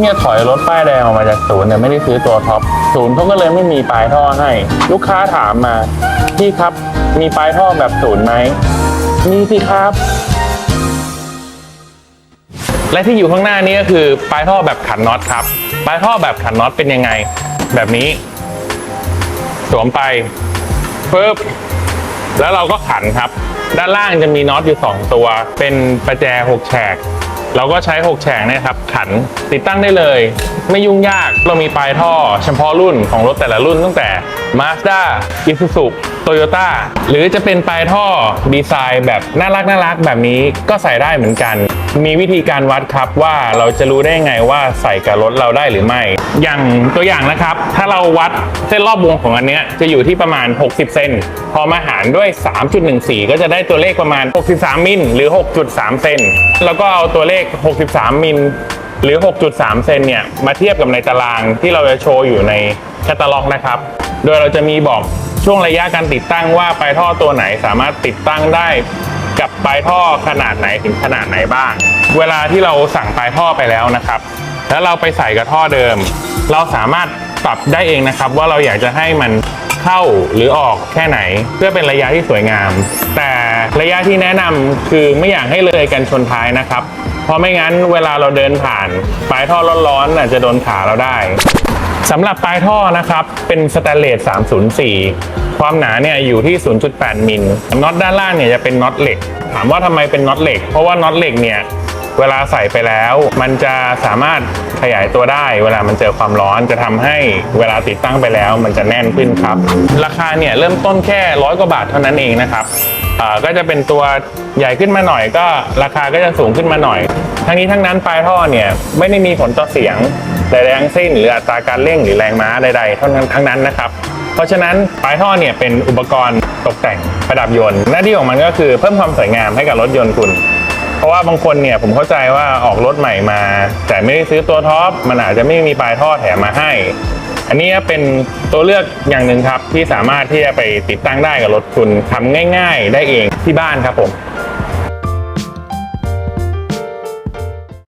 เนี่ยถอยรถป้ายแดงออกมาจากศูนย์แต่ไม่ได้ซื้อตัวท็อปศูนย์เขาก็เลยไม่มีปลายท่อให้ ลูกค้าถามมาพี่ครับมีปลายท่อแบบศูนย์ไหมมีสิครับ และที่อยู่ข้างหน้านี้ก็คือปลายท่อแบบขันน็อตครับ ปลายท่อแบบขันน็อตเป็นยังไง แบบนี้ สวมไปปึ๊บแล้วเราก็ขันครับ ด้านล่างจะมีน็อตอยู่ 2 ตัว เป็นประแจ6แฉก เราก็ใช้ 6 แฉกเนะครับ ขันติดตั้งได้เลย ไม่ยุ่งยากเรามีปลายท่อเฉพาะรุ่นของรถแต่ละรุ่นตั้งแต่ Mazda Isuzu Toyota หรือจะเป็นปลายท่อดีไซน์แบบน่ารักน่ารักแบบนี้ก็ใส่ได้เหมือนกัน มีวิธีการวัดครับว่าเราจะรู้ได้ไงว่าใส่กับรถเราได้หรือไม่ อย่างตัวอย่างนะครับ ถ้าเราวัดเส้นรอบวงของอันเนี้ยจะอยู่ที่ประมาณ 60 เซนพอมาหารด้วย 3.14 ก็จะได้ตัวเลขประมาณ 63 มิลหรือ 6.3 เซนแล้วก็เอาตัวเลข 63 มิลหรือ 6.3 เซนเนี่ยมาเทียบกับในตารางที่เราจะโชว์อยู่ในแคตตาล็อกนะครับ โดยเราจะมีบอกช่วงระยะการติดตั้งว่าปลายท่อตัวไหนสามารถติดตั้งได้ กับปลายท่อขนาดไหนถึงขนาดไหนบ้าง เวลาที่เราสั่งปลายท่อไปแล้วนะครับ แล้วเราไปใส่กับท่อเดิม เราสามารถปรับได้เองนะครับ ว่าเราอยากจะให้มันเข้าหรือออกแค่ไหน เพื่อเป็นระยะที่สวยงาม แต่ระยะที่แนะนำคือไม่อยากให้เลยกันชนท้ายนะครับ เพราะไม่งั้นเวลาเราเดินผ่าน ปลายท่อร้อนๆอาจจะโดนขาเราได้ สำหรับปลายท่อนะครับ เป็นสแตนเลส 304 ความหนาเนี่ยอยู่ที่ 0.8 มิลน็อตด้านล่างเนี่ยจะเป็นน็อตเหล็ก ถามว่าทำไมเป็นน็อตเหล็ก เพราะว่าน็อตเหล็กเนี่ยเวลาใส่ไปแล้ว มันจะสามารถขยายตัวได้ เวลามันเจอความร้อนจะทำให้เวลาติดตั้งไปแล้ว มันจะแน่นขึ้นครับ ราคาเนี่ยเริ่มต้นแค่ร้อยกว่าบาทเท่านั้นเองนะครับ ก็จะเป็นตัวใหญ่ขึ้นมาหน่อยก็ราคาก็จะสูงขึ้นมาหน่อย ทั้งนี้ทั้งนั้นปลายท่อเนี่ยไม่ได้มีผลต่อเสียงใดๆทั้งสิ้น หรืออัตราการเร่งหรือแรงม้าใดๆเท่านั้นทั้งนั้นนะครับ เพราะฉะนั้นปลายท่อเนี่ยเป็นอุปกรณ์ตกแต่งประดับยนต์ หน้าที่ของมันก็คือเพิ่มความสวยงามให้กับรถยนต์คุณเพราะว่าบางคนเนี่ยผมเข้าใจว่าออกรถใหม่มา แต่ไม่ได้ซื้อตัวท็อปมันอาจจะไม่มีปลายท่อแถมมาให้ อันนี้เป็นตัวเลือกอย่างหนึ่งครับที่สามารถที่จะไปติดตั้งได้กับรถคุณทำง่าย ๆ ได้เองที่บ้านครับผม